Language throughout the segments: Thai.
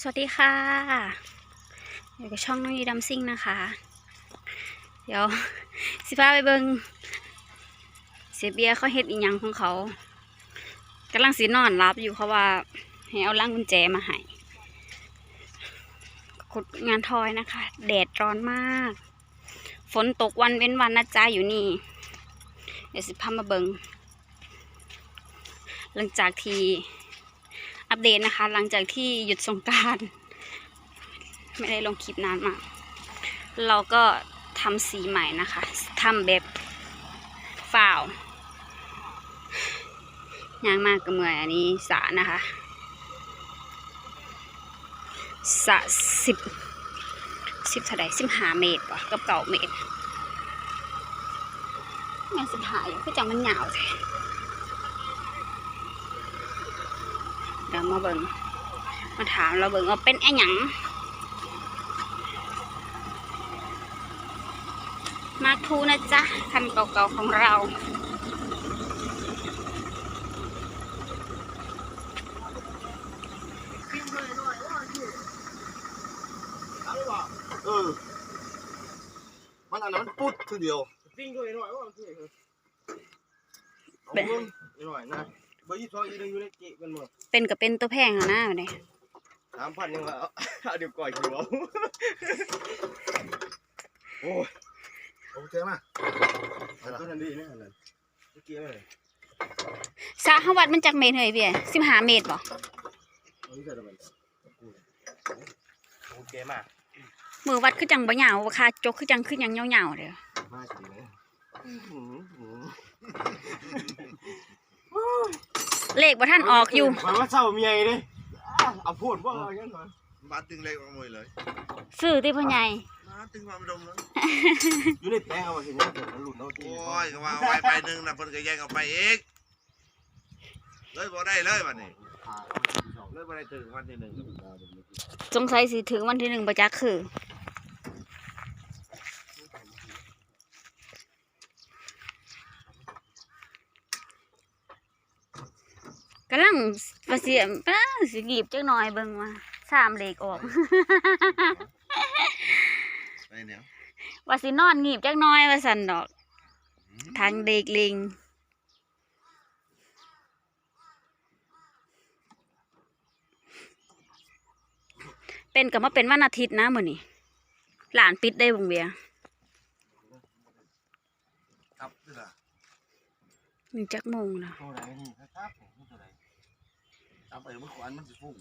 สวัสดีค่ะ อยู่กับช่องน้องยีดัมซิ่งนะคะ เดี๋ยวสิพาไปเบิงเสียเบียเขาเฮ็ดอีหยังของเขากำลังสีนอนรับอยู่เขาว่าให้เอาล่างกุญแจมาให้กดงานทอยนะคะ แดดร้อนมาก ฝนตกวันเว้นวันนะจ๊ะอยู่นี่ เดี๋ยวสิพามาเบิงหลังจากที่ อัปเดตนะคะ หลังจากที่หยุดสงการไม่ได้ลงคลิปนานมาก เราก็ทำสีใหม่นะคะทำแบบฝ่าวย่างมากก็เมื่อยอันนี้สะนะคะสะสิบสิบเท่าไหร่สิบห้าเมตรป่ะกับเก่าเมตรแม่นสิบห้าอยู่คือจังมันหยาวแท้ เดี๋ยวมาเบิ่งมาถามเราเบิ่งว่าเป็นไอ้หยังมาทูนะจ๊ะคันเก่าๆของเราเออมันอันนั้นมันปุ๊ดทีเดียวปิ้งด้วยหน่อยว่าคือเอาเป็นเบิ่งหน่อยนะเบอร์ยี่สิบสองอีนึงอยู่ในเกะกันหมดเป็นกับเป็นตัวแพงอะนะเนี่ยสามพันยังละเอาเดี๋ยวก่อยคิวเอาโอ้ยโอเคมาตัวนั้นดีนะอันนั้นเมื่อกี้เลยสาหวัดมันจากเมตรเฮ้ยเบี้ยสิบห้าเมตรบ่เอาที่ใส่ตะมันโอเคมากมือวัดคือจังบ่เหยาวบ่คาจกคือจังคือยังเหยาวๆเด้อมากจริงเลย เลขบ่ท่านออกอยู่มันว่าเศร้าเมียเลยเอาพูดว่าเอาอย่างนั้นหน่อยบ้านตึงเล็กออกหมดเลยซื้อที่พ่อใหญ่บ้านตึงความดมเลยอยู่ในแป้งเอาไว้เห็นไหมเดี๋ยวมันหลุดเอาทีโอ้ยก็ว่าเอาไว้ไปหนึ่งนะเพิ่นก็แย่งเอาไปเองเลยบ่ได้เลยวันนี้เลยบ่ได้ถึงวันที่หนึ่งสงสัยสิถึงวันที่หนึ่งประจักษ์คือ กำลังประเสียมป้าสิกีบจักหน่อยเบิ่งว่าสามเหล็กออก ไปเนี่ยว่าสินอนงีบจักหน้อยว่าสันดอก ทางเด็กลิงเป็นกับมาเป็นวันอาทิตย์นะมื้อนี้หลานปิดได้วงเวียครับนี่ล่ะหนึ่งจักโมงแล้วตัวไหนนี่ครับ ผมตัวไหนทำไปมันขวานมันสิฟุ้ง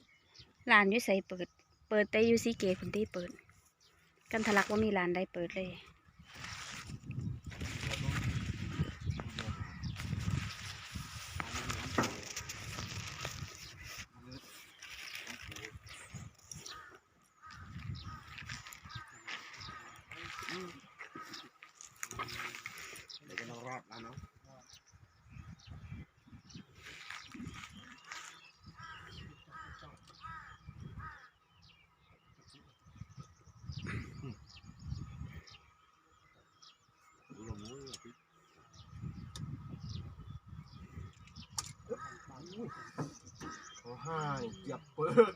ร้านอยู่ใส่เปิด เปิดแต่อยู่ซีเกตคนที่เปิด กันทะลักว่ามีร้านได้เปิดเลย เดี๋ยวก็ต้องรอดแล้วเนาะ โอ้ห้าเหยียบเปิด